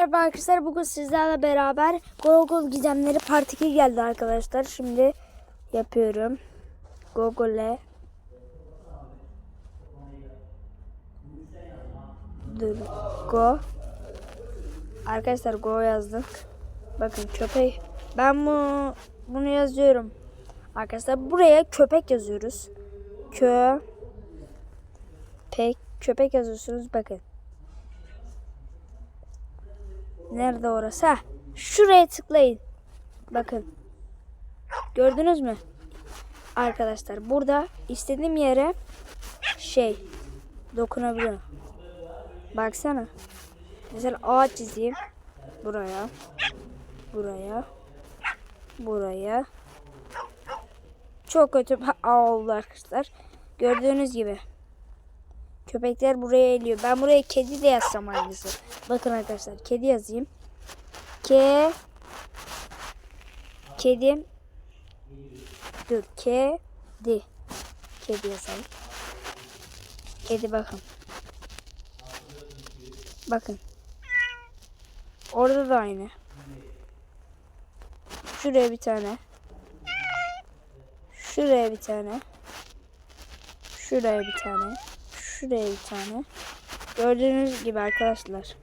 Merhaba arkadaşlar bugün sizlerle beraber Google Gizemleri Part 2 geldi arkadaşlar. Şimdi yapıyorum. Google'e Dur Go Arkadaşlar Go yazdık. Bakın köpek ben bu bunu yazıyorum. Arkadaşlar buraya köpek yazıyoruz. Kö pek köpek yazıyorsunuz bakın. Nerede orası? Heh, şuraya tıklayın. Bakın. Gördünüz mü? Arkadaşlar burada istediğim yere şey dokunabiliyorum. Baksana. Mesela ağaç çizeyim. Buraya. Buraya. Buraya. Çok kötü ağ oldu arkadaşlar. Gördüğünüz gibi. Köpekler buraya eliyor. Ben buraya kedi de yazsam aynısı. Bakın arkadaşlar kedi yazayım. Ke Kedi Dur kedi Kedi yazalım. Kedi bakın. Bakın. Orada da aynı. Şuraya bir tane. Şuraya bir tane. Şuraya bir tane. Şuraya bir tane. Gördüğünüz gibi arkadaşlar.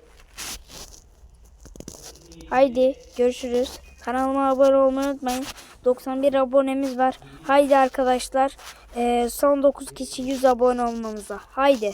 Haydi görüşürüz. Kanalıma abone olmayı unutmayın. 91 abonemiz var. Haydi arkadaşlar. Ee, son 9 kişi 100 abone olmamıza. Haydi.